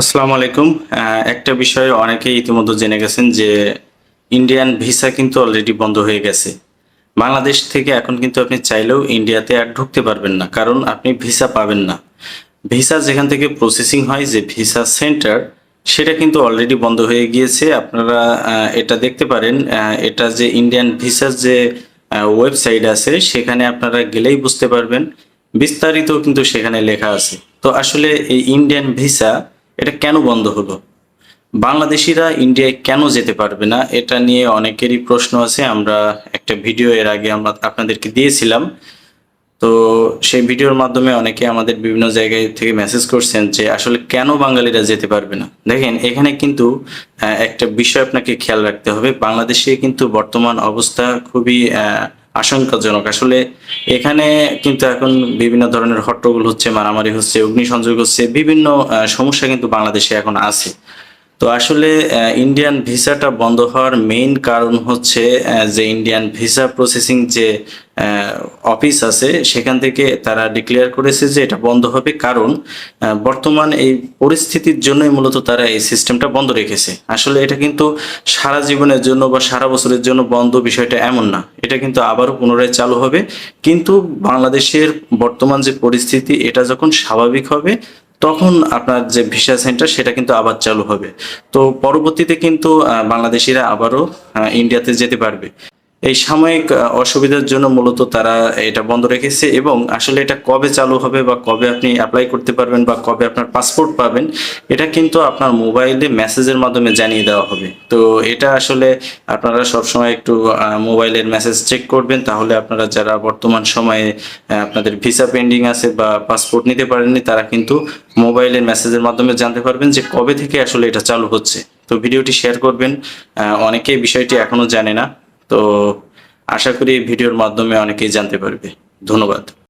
আসসালামু আলাইকুম। একটা বিষয় অনেকেই ইতিমধ্যে জেনে গেছেন যে ইন্ডিয়ান ভিসা কিন্তু অলরেডি বন্ধ হয়ে গেছে। বাংলাদেশ থেকে এখন কিন্তু আপনি চাইলেও ইন্ডিয়াতে আর ঢুকতে পারবেন না, কারণ আপনি ভিসা পাবেন না। ভিসা যেখান থেকে প্রসেসিং হয়, যে ভিসা সেন্টার সেটা কিন্তু অলরেডি বন্ধ হয়ে গিয়েছে। আপনারা এটা দেখতে পারেন এটা যে ইন্ডিয়ান ভিসার যে ওয়েবসাইট আছে, সেখানে আপনারা গেলেই বুঝতে পারবেন। বিস্তারিত কিন্তু সেখানে লেখা আছে। তো আসলে এই ইন্ডিয়ান ভিসা এটা কেন বন্ধ হলো? বাংলাদেশিরা ইন্ডিয়ায় কেন যেতে পারবে না? এটা নিয়ে অনেকেরই প্রশ্ন আছে। আমরা একটা ভিডিও এর আগে আমরা আপনাদেরকে দিয়েছিলাম। তো সেই ভিডিওর মাধ্যমে অনেকে আমাদের বিভিন্ন জায়গায় থেকে মেসেজ করছেন যে, আসলে কেন বাঙালিরা যেতে পারবে না? দেখেন, এখানে কিন্তু একটা বিষয় আপনাকে খেয়াল রাখতে হবে। বাংলাদেশে কিন্তু বর্তমান অবস্থা খুবই আশঙ্কাজনক। আসলে এখানে কিন্তু এখন বিভিন্ন ধরনের হট্টগোল হচ্ছে, মারামারি হচ্ছে, অগ্নিসংযোগ হচ্ছে, বিভিন্ন সমস্যা কিন্তু বাংলাদেশে এখন আছে। তো আসলে ইন্ডিয়ান ভিসাটা বন্ধ হওয়ার মেইন কারণ হচ্ছে যে ইন্ডিয়ান ভিসা প্রসেসিং যে অফিস আছে, সেখান থেকে তারা ডিক্লেয়ার করেছে যে এটা বন্ধ হবে। কারণ বর্তমান এই পরিস্থিতির জন্যই মূলত তারা এই সিস্টেমটা বন্ধ রেখেছে। আসলে এটা কিন্তু সারা জীবনের জন্য বা সারা বছরের জন্য বন্ধ বিষয়টা এমন না। এটা কিন্তু আবারও পুনরায় চালু হবে। কিন্তু বাংলাদেশের বর্তমান যে পরিস্থিতি, এটা যখন স্বাভাবিক হবে তখন আপনার যে ভিসা সেন্টার, সেটা কিন্তু আবার চালু হবে। তো পরবর্তীতে কিন্তু বাংলাদেশিরা আবারও ইন্ডিয়াতে যেতে পারবে। এই সাময়িক অসুবিধার জন্য মূলত তারা এটা বন্ধ রেখেছে এবং আসলে এটা কবে চালু হবে বা কবে আপনি অ্যাপ্লাই করতে পারবেন বা কবে আপনার পাসপোর্ট পাবেন, এটা কিন্তু আপনার মোবাইলে মেসেজের মাধ্যমে জানিয়ে দেওয়া হবে। তো এটা আসলে আপনারা সবসময় একটু মোবাইলের মেসেজ চেক করবেন, তাহলে আপনারা যারা বর্তমান সময়ে আপনাদের ভিসা পেন্ডিং আছে বা পাসপোর্ট নিতে পারেননি, তারা কিন্তু মোবাইলের মেসেজের মাধ্যমে জানতে পারবেন যে কবে থেকে আসলে এটা চালু হচ্ছে। তো ভিডিওটি শেয়ার করবেন অনেকেই বিষয়টি এখনও জানে না। তো আশা করি ভিডিওর মাধ্যমে অনেকেই জানতে পারবে। ধন্যবাদ।